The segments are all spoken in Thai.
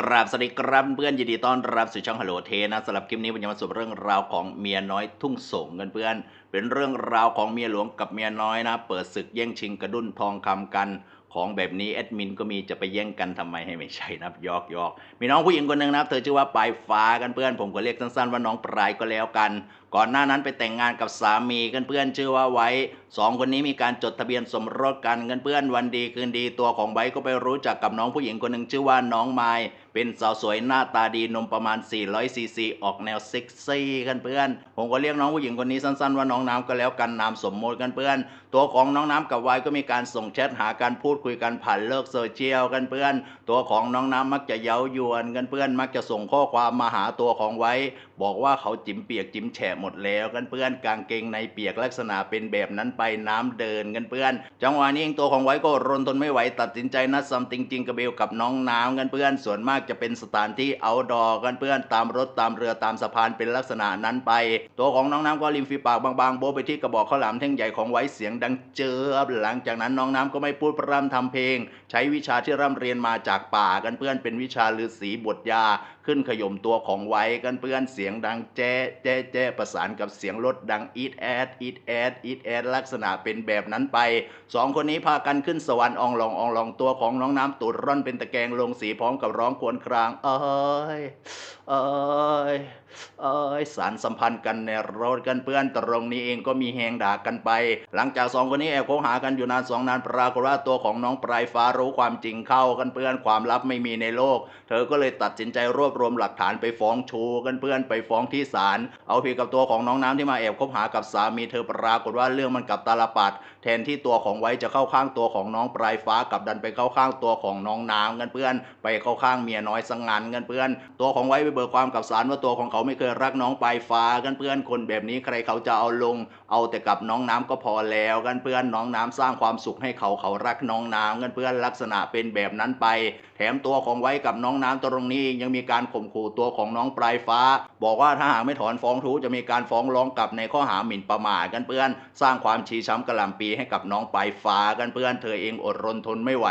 กราบสวัสดีครับเพื่อนยินดีต้อนรับสู่ช่องฮัลโหลเทนะสำหรับคลิปนี้ผมจะมาสรุปเรื่องราวของเมียน้อยทุ่งสงกันเพื่อน เป็นเรื่องราวของเมียหลวงกับเมียน้อยนะ เปิดศึกแย่งชิงกระดุ้นทองคำกันของแบบนี้แอดมินก็มีจะไปแย่งกันทำไมให้ไม่ใช่นะยอกยอกมีน้องผู้หญิงคนหนึ่งนะเธอชื่อว่าปลายฟ้ากันเพื่อน ผมก็เรียกสั้นๆว่าน้องปลายก็แล้วกัน ก่อนหน้านั้นไปแต่งงานกับสามีกันเพื่อนชื่อว่าไว้สองคนนี้มีการจดทะเบียนสมรสกันกันเพื่อนวันดีคืนดีตัวของไว้ก็ไปรู้จักกับน้องผู้หญิงคนหนึ่งชื่อว่าน้องไม้เป็นสาวสวยหน้าตาดีนมประมาณ 400ซีซีออกแนวเซ็กซี่กันเพื่อนผมก็เรียกน้องผู้หญิงคนนี้สั้นๆว่าน้องน้ำก็แล้วกันนามสมมติกันเพื่อน ตัวของน้องน้ำกับไว้ก็มีการส่งแชทหาการพูดคุยกันผ่านโลกโซเชียลกันเพื่อน ตัวของน้องน้ำมักจะเย้ายวนกันเพื่อน มักจะส่งข้อความมาหาตัวของไว้ บอกว่าเขาจิ้มเปียกจิ้มแฉะหมดแล้วกันเพื่อนกางเกงในเปียกลักษณะเป็นแบบนั้นไปน้ำเดินกันเพื่อน จังหวะนี้เองตัวของไว้ก็รนทนไม่ไหวตัดสินใจนัดซัมติงจริงกับเบลกับน้องน้ำกันเพื่อน ส่วนมากจะเป็นสถานที่เอาดอกันเพื่อนตามรถตามเรือตามสะพานเป็นลักษณะนั้นไป ตัวของน้องน้ำก็ริมฝีปากบางๆโบไปที่กระบอกข้าวหลามแท่งใหญ่ของไว้เสียงดังเจอหลังจากนั้นน้องน้ำก็ไม่พูดพร่ำทำเพลง ใช้วิชาที่ร่ำเรียนมาจากป่ากันเพื่อนเป็นวิชาฤาษีบทยา ขึ้นขย่มตัวของไว้กันเพื่อนเสียงดังแจ๊ะแจ๊ะแจ๊ะประสานกับเสียงรถดังอีดแอดอีดแอดอีดแอดลักษณะเป็นแบบนั้นไปสองคนนี้พากันขึ้นสวรรค์อองลองอองลองตัวของน้องน้ำตูดร่อนเป็นตะแกรงลงสีพร้อมกับร้องควนครางเอ้ยเอ้ย เอ้ยสารสัมพันธ์กันในรถกันเพื่อนตรงนี้เองก็มีแหงด่ากันไป หลังจากสองคนนี้แอบคบหากันอยู่นานสองนานปรากฏว่าตัวของน้องปลายฟ้ารู้ความจริงเข้ากันเพื่อนความลับไม่มีในโลก เธอก็เลยตัดสินใจรวบรวมหลักฐานไปฟ้องชูกันเพื่อนไปฟ้องที่ศาลเอาผิดกับตัวของน้องน้ำที่มาแอบคบหากับสามีเธอปรากฏว่าเรื่องมันกับตาลปัดแทนที่ตัวของไว้จะเข้าข้างตัวของน้องปลายฟ้ากับดันไปเข้าข้างตัวของน้องน้ำกันเพื่อน ไปเข้าข้างเมียน้อยสังงานกันเพื่อน ตัวของไว้ไปเบิกความกับศาลว่าตัวของเขาไม่เคยรักน้องปลายฟ้ากันเพื่อนคนแบบนี้ใครเขาจะเอาลง เอาแต่กับน้องน้ำก็พอแล้วกันเพื่อนน้องน้ำสร้างความสุขให้เขาเขารักน้องน้ำกันเพื่อนลักษณะเป็นแบบนั้นไป แถมตัวของไว้กับน้องน้ำตรงนี้ยังมีการข่มขู่ตัวของน้องปลายฟ้า บอกว่าถ้าหากไม่ถอนฟ้องทุจะมีการฟ้องร้องกลับในข้อหาหมิ่นประมาทกันเพื่อน สร้างความชี้ช้ำกระหลำปีให้กับน้องปลายฟ้ากันเพื่อนเธอเองอดรนทนไม่ไหว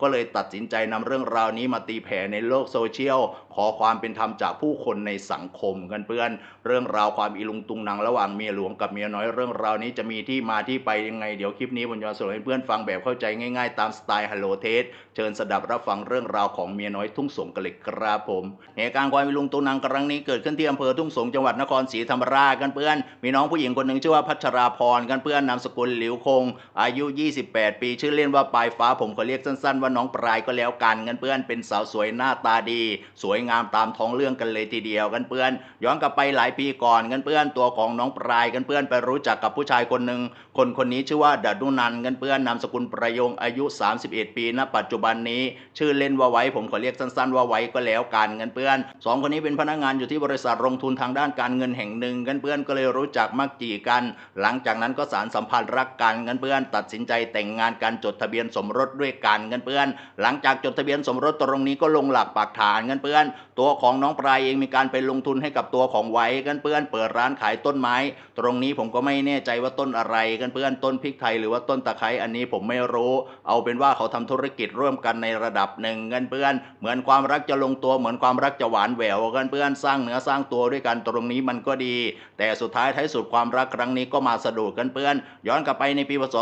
ก็เลยตัดสินใจนำเรื่องราวนี้มาตีแผ่ในโลกโซเชียล ขอความเป็นธรรมจากผู้คนในสังคมกันเพื่อน เรื่องราวความอีลุงตุงนางระหว่างเมียหลวงกับเมียน้อยเรื่องราวนี้จะมีที่มาที่ไปยังไงเดี๋ยวคลิปนี้ผมจะสรุปให้เพื่อนฟังแบบเข้าใจง่ายๆ ตามสไตล์ฮัลโหลเทสเชิญสดับรับฟังเรื่องราวของเมียน้อยทุ่งสงกันเลยครับผมเหตุการณ์ความอีลุงตุงนางครั้งนี้เกิดขึ้นที่อำเภอทุ่งสงจังหวัดนครศรีธรรมราชกันเพื่อน มีน้องผู้หญิงคนหนึ่งชื่อว่าพัชราพรกันเพื่อนนามสกุลหลิวคง อายุ 28 ปีชื่อเล่นว่าปลายฟ้าผมขอเรียกสั้นๆ ว่าน้องปลายก็แล้วกันกันเพื่อนเป็นสาวสวยหน้าตาดี สวยงามตามท้องเรื่องกันเลยทีเดียวกันเพื่อนย้อนกลับไปหลายปีก่อนกันเพื่อนตัวของน้องปลายกันเพื่อนไปรู้จักกับผู้ชายคนหนึ่งคนคนนี้ชื่อว่าดาดุนันกันเพื่อนนามสกุลประยงอายุ 31 ปีณปัจจุบันนี้ ชื่อเล่นว่าไว้ผมขอเรียกสั้นๆว่าไว้ก็แล้วกันกันเพื่อนสองคนนี้เป็นพนักงานอยู่ที่บริษัทลงทุนทางด้านการเงินแห่งหนึ่งกันเพื่อนก็เลยรู้จักมักจีกัน หลังจากนั้นก็สารสัมพันธ์รักกันกันเพื่อนตัดสินใจแต่งงานกันจดทะเบียนสมรสด้วยกันกันเพื่อน หลังจากจดทะเบียนสมรสตรงนี้ก็ลงหลักปักฐานกันเพื่อน ตัวของน้องปลายเองมีการไปลงทุนให้กับตัวของไว้กันเพื่อนเปิดร้านขายต้นไม้ ตรงนี้ผมก็ไม่แน่ใจว่าต้นอะไรกันเพื่อนต้นพริกไทยหรือว่าต้นตะไคร้อันนี้ผมไม่รู้ เอาเป็นว่าเขาทำธุรกิจร่วมกันในระดับหนึ่งกันเพื่อน เหมือนความรักจะลงตัวเหมือนความรักจะหวานแหววกันเพื่อนสร้างเนื้อสร้างตัวด้วยกันตรงนี้มันก็ดี แต่สุดท้ายท้ายสุดความรักครั้งนี้ก็มาสะดุดกันเพื่อน ย้อนกลับไปในปีพศ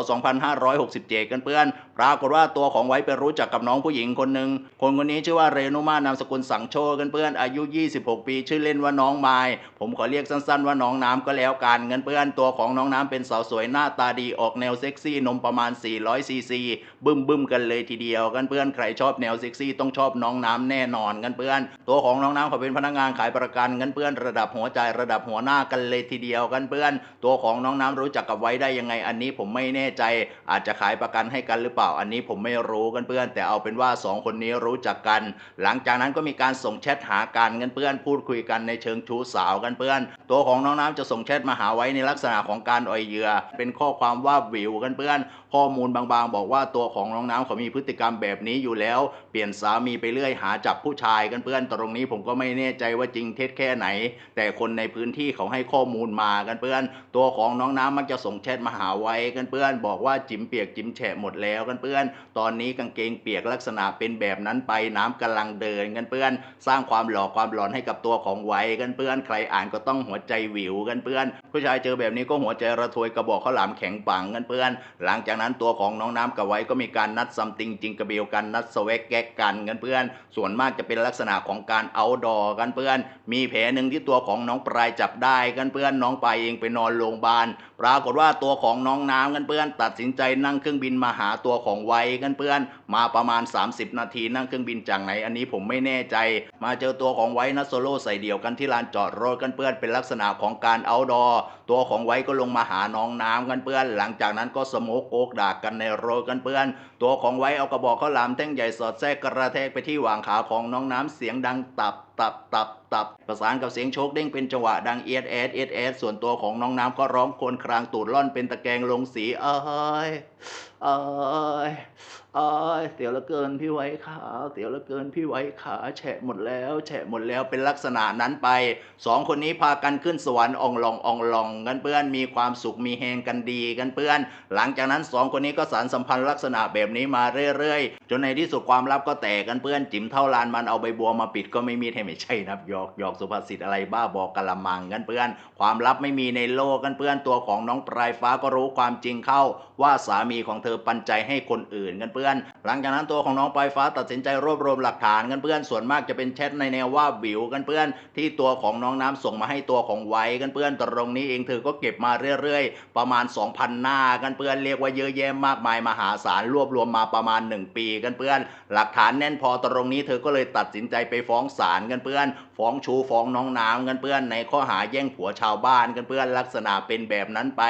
2567 กันเพื่อนปรากฏว่าตัวของไว้ไปรู้จักกับน้องผู้หญิงคนหนึ่งคนคนนี้ชื่อว่าเรนุมานามสกุลสังโชกันเพื่อนอายุ 26 ปี ชื่อเล่นว่าน้องไม้ผมขอเรียกสั้นๆว่าน้องน้ำก็แล้วกันเงินเพื่อนตัวของน้องน้ำเป็นสาวสวยหน้าตาดีออกแนวเซ็กซี่นมประมาณ 400ซีซีบึ้มบึ้มๆกันเลยทีเดียวกันเพื่อนใครชอบแนวเซ็กซี่ต้องชอบน้องน้ำแน่นอนกันเพื่อนตัวของน้องน้ำเขาเป็นพนักงานขายประกันกันเพื่อนระดับหัวใจระดับหัวหน้ากันเลยทีเดียวกันเพื่อนตัวของน้องน้ำรู้จักกับไว้ได้ยังไงอันนี้ผมไม่แน่ใจ อาจจะขายประกันให้กันหรือเปล่าอันนี้ผมไม่รู้กันเพื่อน แต่เอาเป็นว่าสองคนนี้รู้จักกัน หลังจากนั้นก็มีการส่งแชทหากันกันเพื่อนพูดคุยกันในเชิงชู้สาวกันเพื่อน ตัวของน้องน้ำจะส่งแชทมาหาไว้ในลักษณะของการอ่อยเหยื่อ เป็นข้อความว่าวิวกันเพื่อน ข้อมูลบางๆ บอกว่าตัวของน้องน้ำเขามีพฤติกรรมแบบนี้อยู่แล้ว เปลี่ยนสามีไปเรื่อยหาจับผู้ชายกันเพื่อน ตรงนี้ผมก็ไม่แน่ใจว่าจริงเท็จแค่ไหน แต่คนในพื้นที่เขาให้ข้อมูลมากันเพื่อน ตัวของน้องน้ำมักจะส่งแชทมาหาไว้กันเพื่อน บอกว่าจิ๋มเปียกจิ๋มแฉะหมดแล้วกันเพื่อน ตอนนี้กางเกงเปียกลักษณะเป็นแบบนั้นไปน้ำกำลังเดินกันเพื่อน สร้างความหลอกความหลอนให้กับตัวของไว้กันเพื่อนใครอ่านก็ต้องหัวใจหวิวกันเพื่อน ผู้ชายเจอแบบนี้ก็หัวใจระทวยกระบอกข้าวหลามแข็งปังกันเพื่อน หลังจากนั้นตัวของน้องน้ำกับไว้ก็มีการนัดซัมติงจริงกระเบลกันนัดสวกแก๊กกันกันเพื่อน ส่วนมากจะเป็นลักษณะของการเอาดอกันเพื่อน มีแผลหนึ่งที่ตัวของน้องปลายจับได้กันเพื่อนน้องปลายเองไปนอนโรงพยาบาลปรากฏว่าตัวของน้องน้ำกันเพื่อน ตัดสินใจนั่งเครื่องบินมาหาตัวของไว้กันเพื่อน มาประมาณ 30 นาทีนั่งเครื่องบินจากไหนอันนี้ผมไม่แน่ใจ มาเจอตัวของไว้นัสโซโล่ใส่เดี่ยวกันที่ที่ลานจอดรถกันเพื่อนเป็นลักษณะของการเอาดอ ตัวของไว้ก็ลงมาหาน้องน้ำกันเพื่อน หลังจากนั้นก็สโมกโกกด่ากกันในรถกันเพื่อน ตัวของไว้เอากระบอกข้าวหลามแท่งใหญ่สอดแทรกกระแทกไปที่หว่างขาของน้องน้ำเสียงดังตับตับตับตับประสานกับเสียงโชคเด้งเป็นจังหวะดังเอสเอสเอสเอสส่วนตัวของน้องน้ำก็ร้องโครวรครางตูดล่อนเป็นตะแกรงลงสีเอ้ยเอ้ย เอ้ยเสียวเหลือเกินพี่ไว้ขาเสียวเหลือเกินพี่ไว้ขาแฉะหมดแล้วแฉะหมดแล้วเป็นลักษณะนั้นไปสองคนนี้พากันขึ้นสวรรค์อองลองอองลองกันเพื่อนมีความสุขมีแหงกันดีกันเพื่อน หลังจากนั้นสองคนนี้ก็สารสัมพันธ์ลักษณะแบบนี้มาเรื่อยๆ จนในที่สุดความลับก็แตกกันเพื่อนจิ๋มเท่าลานมันเอาใบบัวมาปิดก็ไม่มีให้ไม่ใช่นะหยอกหยอกสุภาษิตอะไรบ้าบอกกะละมังกันเพื่อน ความลับไม่มีในโลกกันเพื่อนตัวของน้องปลายฟ้าก็รู้ความจริงเข้า ว่าสามีของเธอปันใจให้คนอื่นกันเพื่อนหลังจากนั้นตัวของน้องปลายฟ้าตัดสินใจรวบรวมหลักฐานกันเพื่อนส่วนมากจะเป็นแชทในแนวว่าวิวกันเพื่อน ที่ตัวของน้องน้ำส่งมาให้ตัวของไว้กันเพื่อนตรงนี้เองเธอก็เก็บมาเรื่อยๆ ประมาณ 2,000 หน้ากันเพื่อนเรียกว่าเยอะแยะมากมายมหาศาลรวบรวมมาประมาณ 1 ปีกันเพื่อน หลักฐานแน่นพอตรงนี้เธอก็เลยตัดสินใจไปฟ้องศาลกันเพื่อน ฟ้องชูฟ้องน้องน้ำกันเพื่อน ในข้อหาแย่งผัวชาวบ้านกันเพื่อนลักษณะเป็นแบบนั้นไป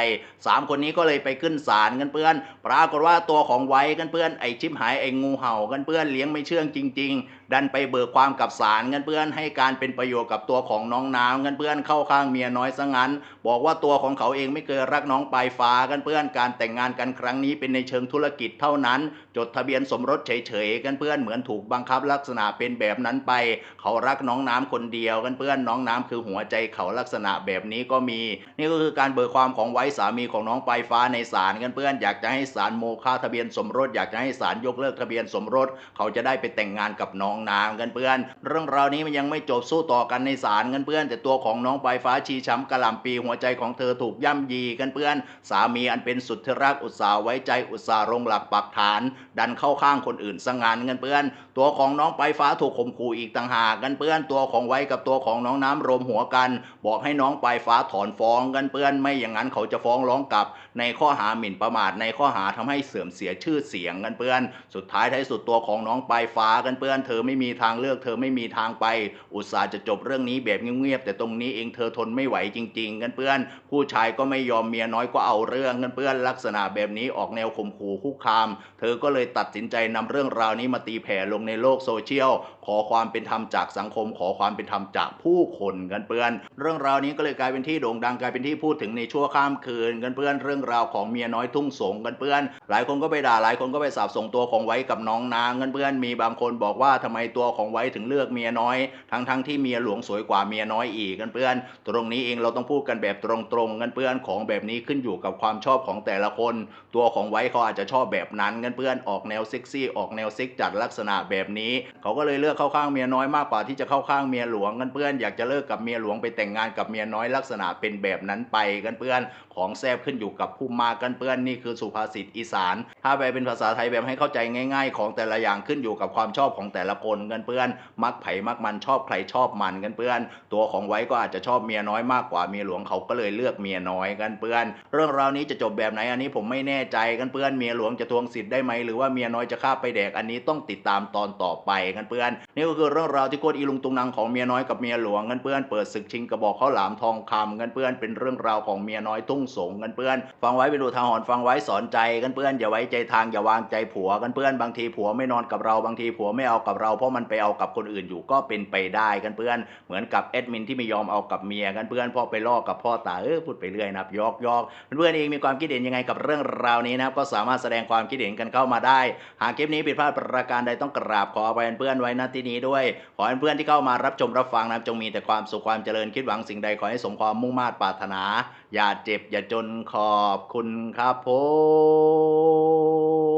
สามคนนี้ก็เลยไปขึ้นศาลกันเพื่อน ปรากฏว่าตัวของไว้กันเพื่อนไอชิบหายไองูเห่ากันเพื่อนเลี้ยงไม่เชื่องจริง ๆ ดันไปเบิกความกับศาลกันเพื่อนให้การเป็นประโยชน์กับตัวของน้องน้ำกันเพื่อนเข้าข้างเมียน้อยซะงั้น บอกว่าตัวของเขาเองไม่เคยรักน้องปลายฟ้ากันเพื่อนการแต่งงานกันครั้งนี้เป็นในเชิงธุรกิจเท่านั้น จดทะเบียนสมรสเฉยๆกันเพื่อนเหมือนถูกบังคับลักษณะเป็นแบบนั้นไป เขารักน้องน้ำคนเดียวกันเพื่อนน้องน้ำคือหัวใจเขาลักษณะแบบนี้ก็มี นี่ก็คือการเบิกความของไว้สามีของน้องปลายฟ้าในศาลกันเพื่อนอยากจะให้ศาลโมฆะทะเบียนสมรสอยากจะให้ศาลยกเลิกทะเบียนสมรส เขาจะได้ไปแต่งงานกับน้องน้ำกันเพื่อน เรื่องราวนี้มันยังไม่จบสู้ต่อกันในศาลกันเพื่อน แต่ตัวของน้องปลายฟ้าชีช้ำกระหล่ำปีหัวใจของเธอถูกย่ำยีกันเพื่อน สามีอันเป็นสุดที่รักอุตสาห์ไว้ใจอุตสาห์ลงหลักปักฐาน ดันเข้าข้างคนอื่นสงานกันเพื่อน ตัวของน้องปลายฟ้าถูกข่มขู่อีกต่างหากกันเพื่อนตัวของไว้กับตัวของน้องน้ำรวมหัวกัน บอกให้น้องปลายฟ้าถอนฟ้องกันเพื่อนไม่อย่างนั้นเขาจะฟ้องร้องกลับ ในข้อหาหมิ่นประมาทในข้อหาทำให้เสื่อมเสียชื่อเสียงกันเพื่อน สุดท้ายท้ายสุดตัวของน้องไปลายฟ้ากันเพื่อน เธอไม่มีทางเลือก เธอไม่มีทางไป อุตส่าห์จะจบเรื่องนี้แบบเงียบๆแต่ตรงนี้เองเธอทนไม่ไหวจริง ๆ กันเพื่อน ผู้ชายก็ไม่ยอมเมียน้อยก็เอาเรื่องกันเพื่อนลักษณะแบบนี้ออกแนวข่มขู่คุกคาม เธอก็เลยตัดสินใจนำเรื่องราวนี้มาตีแผ่ลงในโลกโซเชียล ขอความเป็นธรรมจากสังคม ขอความเป็นธรรมจากผู้คนกันเพื่อน เรื่องราวนี้ก็เลยกลายเป็นที่โด่งดังกลายเป็นที่พูดถึงในชั่วข้ามคืนกันเพื่อนเรื่องราวของเมียน้อยทุ่งสงกันเพื่อน หลายคนก็ไปด่าหลายคนก็ไปสาบส่งตัวของไว้กับน้องนางกันเพื่อนมีบางคนบอกว่าทำไมตัวของไว้ถึงเลือกเมียน้อย ทั้งทั้งๆที่เมียหลวงสวยกว่าเมียน้อยอีกกันเพื่อนตรงนี้เองเราต้องพูดกันแบบตรงๆกันเพื่อนของแบบนี้ขึ้นอยู่กับความชอบของแต่ละคน ตัวของไว้เขาอาจจะชอบแบบนั้นกันเพื่อนออกแนวเซ็กซี่ออกแนวซิกจัดลักษณะแบบนี้ เขาก็เลยเลือกเข้าข้างเมียน้อยมากกว่าที่จะเข้าข้างเมียหลวงกันเพื่อนอยากจะเลิกกับเมียหลวงไปแต่งงานกับเมียน้อยลักษณะเป็นแบบนั้นไปกันเพื่อนของแซบขึ้นอยู่กับผู้มากันเพื่อนนี่คือสุภาษิตอีสาน ถ้าแปลเป็นภาษาไทยแบบให้เข้าใจง่าย ๆ ของแต่ละอย่างขึ้นอยู่กับความชอบของแต่ละคนกันเพื่อน มักไผ่มักมันชอบใครชอบมันกันเพื่อน ตัวของไว้ก็อาจจะชอบเมียน้อยมากกว่าเมียหลวงเขาก็เลยเลือกเมียน้อยกันเพื่อน เรื่องราวนี้จะจบแบบไหนอันนี้ผมไม่แน่ใจกันเพื่อนเมียหลวงจะทวงสิทธิ์ได้ไหมหรือว่าเมียน้อยจะฆ่าไปแดกอันนี้ต้องติดตามตอนต่อไปกันเพื่อนนี่ก็คือเรื่องราวที่โคตรอีลุงตุงนางของเมียน้อยกับเมียหลวงกันเพื่อนเปิดศึกชิงกระบอกข้าวหลามทองคำกันเพื่อนเป็นเรื่องราวของเมียน้อยทุ่งงสงกันเพื่อน ฟังไว้เป็นอุทาหรณ์ฟังไว้สอนใจกันเพื่อนอย่าไว้ใจทางอย่าวางใจผัวกันเพื่อนบางทีผัวไม่นอนกับเราบางทีผัวไม่เอากับเราเพราะมันไปเอากับคนอื่นอยู่ก็เป็นไปได้กันเพื่อนเหมือนกับแอดมินที่ไม่ยอมเอากับเมียกันเพื่อนพ่อไปล่อกับพ่อตาเออพูดไปเรื่อยนะยอกยอกเพื่อนเองมีความคิดเห็นยังไงกับเรื่องราวนี้นะครับก็สามารถแสดงความคิดเห็นกันเข้ามาได้ หากคลิปนี้ผิดพลาดประการใดต้องกราบขออภัยเพื่อนไว้ณที่นี้ด้วย ขอให้เพื่อนที่เข้ามารับชมรับฟังนะครับจงมีแต่ความสุขความเจริญคิดหวังสิ่งใดขอให้สมความมุ่งมา่ปรารถนา อย่าเจ็บอย่าจนขอบคุณครับผม